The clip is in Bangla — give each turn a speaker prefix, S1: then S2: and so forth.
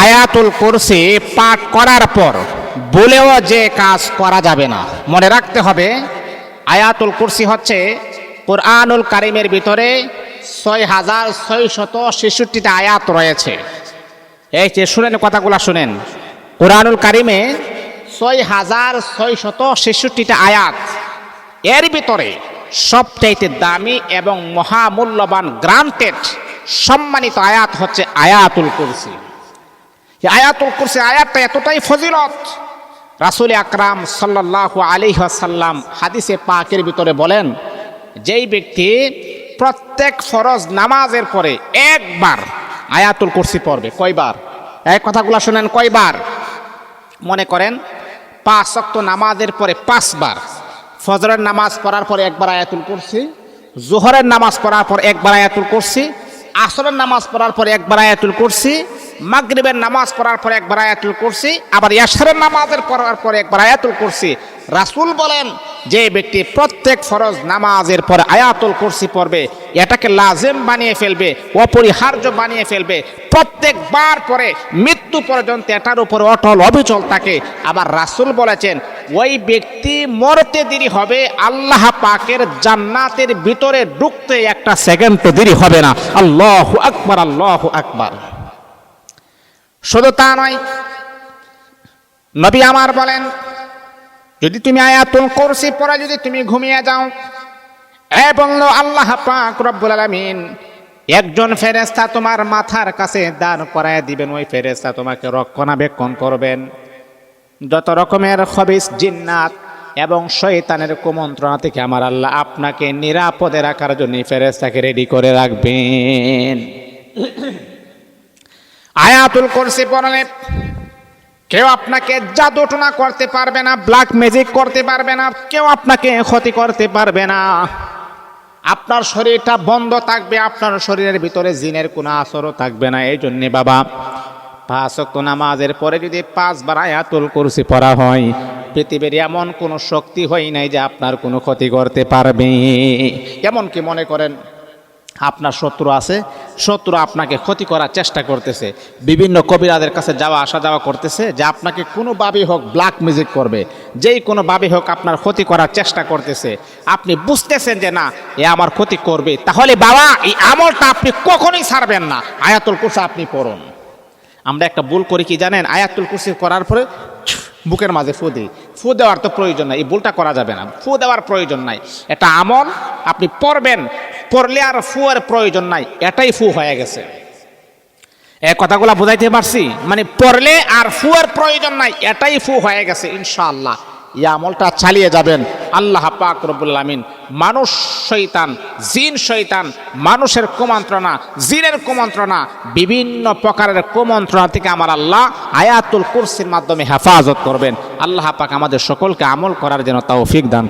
S1: আয়াতুল কুরসি পাঠ করার পর বলেও যে কাজ করা যাবে না। মনে রাখতে হবে, আয়াতুল কুরসি হচ্ছে কোরআনুল কারিমের ভিতরে ছয় হাজার ছয়শত ছেষট্টিটা আয়াত রয়েছে। এই যে শুনেন কথাগুলো শুনেন। কোরআনুল কারিমে ছয় হাজার ছয়শত ছেষট্টিটা আয়াত। এর ভিতরে সবচাইতে দামি এবং মহামূল্যবান গ্রান্টেড সম্মানিত আয়াত হচ্ছে আয়াতুল কুরসি। এই আয়াতুল কুরসি আয়াতটা এতটাই ফজিলত। রাসুল আকরাম সাল্লাহ আলী সাল্লাম হাদিসে পাকের ভিতরে বলেন, যেই ব্যক্তি প্রত্যেক ফরজ নামাজের পরে একবার আয়াতুল কুরসি পড়বে, কয়বার? এই কথাগুলো শোনেন, কয়বার? মনে করেন, পাঁচ শক্ত নামাজের পরে পাঁচবার। ফজরের নামাজ পড়ার পরে একবার আয়াতুল কুরসি, জোহরের নামাজ পড়ার পর একবার আয়াতুল কুরসি, আসরের নামাজ পড়ার পর একবার আয়াতুল কুরসি মাগরিবের নামাজ পড়ার পরে একবার আয়াতুল কুরসি, আবার ইয়াসারের নামাজের পড়ার পরে একবার আয়াতুল কুরসি। রাসূল বলেন, যে ব্যক্তি প্রত্যেক ফরজ নামাজের পরে আয়াতুল কুরসি পড়বে, এটাকে লাজেম বানিয়ে ফেলবে, অপরিহার্য বানিয়ে ফেলবে। প্রত্যেকবার পরে মৃত্যু পর্যন্ত এটার উপর অটল অবিচল থাকে। আবার রাসূল বলেছেন, ওই ব্যক্তি মরতে দেরি হবে, আল্লাহ পাকের জান্নাতের ভিতরে ঢুকতে একটা সেকেন্ড দেরি হবে না। আল্লাহ আকবার আল্লাহ আকবার। শুধু তা নয়, নবী আমার বলেন, যদি তুমি আয়াতুল কুরসি পড়ে, যদি তুমি ঘুমিয়ে যাও এ বলল আল্লাহ পাক রব্বুল আলামিন, একজন ফেরেশতা তোমার মাথার কাছে দাঁড় করায় দিবেন, ওই ফেরেশতা তোমাকে রক্ষণাবেক্ষণ করবেন। যত রকমের খবিস, জিন্নাত এবং শয়তানের কুমন্ত্রণা থেকে আমার আল্লাহ আপনাকে নিরাপদে রাখার জন্য ফেরেশতাকে রেডি করে রাখবেন। আয়াতুল কুরসি পড়লে কেউ আপনাকে জাদুটনা করতে পারবে না ব্ল্যাক ম্যাজিক করতে পারবে না, কেউ আপনাকে ক্ষতি করতে পারবে না। আপনার শরীরটা বন্ধ থাকবে, আপনার শরীরের ভিতরে জিনের কোনো আসরও থাকবে না, এই জন্যে বাবা, পাঁচ ওয়াক্ত নামাজের পরে যদি পাঁচবার আয়াতুল কুরসি পড়া হয়, পৃথিবীর এমন কোনো শক্তি হয় নাই যে আপনার কোনো ক্ষতি করতে পারবে। এমন কি মনে করেন, আপনার শত্রু আছে শত্রু আপনাকে ক্ষতি করার চেষ্টা করতেছে। বিভিন্ন কবিরাদের কাছে যাওয়া, আসা যাওয়া করতেছে যে আপনাকে কোনোভাবেই হোক ব্ল্যাক মিউজিক করবে। যেই কোনোভাবে হোক আপনার ক্ষতি করার চেষ্টা করতেছে। আপনি বুঝতেছেন যে না, এ আমার ক্ষতি করবে। তাহলে বাবা, এই আমলটা আপনি কখনোই ছাড়বেন না। আয়াতুল কুরসি আপনি পড়ুন। আমরা একটা ভুল করি কি জানেন? আয়াতুল কুরসি করার পরে বুকের মাঝে ফু দিই। ফু দেওয়ার তো প্রয়োজন নাই, এই ভুলটা করা যাবে না। ফু দেওয়ার প্রয়োজন নাই। এটা আমল আপনি পড়বেন পড়লে আর ফুয়ের প্রয়োজন নাই, এটাই ফু হয়ে গেছে। এ কথাগুলা বোঝাইতে পারছি? মানে পড়লে আর ফুয়ের প্রয়োজন নাই, এটাই ফু হয়ে গেছে, ইনশাআল্লাহ। এই আমলটা চালিয়ে যাবেন। আল্লাহ পাক রব্বুল আমিন মানুষ শৈতান জিন শৈতান মানুষের কুমন্ত্রণা, জিনের কুমন্ত্রণা, বিভিন্ন প্রকারের কুমন্ত্রণা থেকে আমার আল্লাহ আয়াতুল কুরসির মাধ্যমে হেফাজত করবেন। আল্লাহ পাক আমাদের সকলকে আমল করার জন্য তৌফিক দান।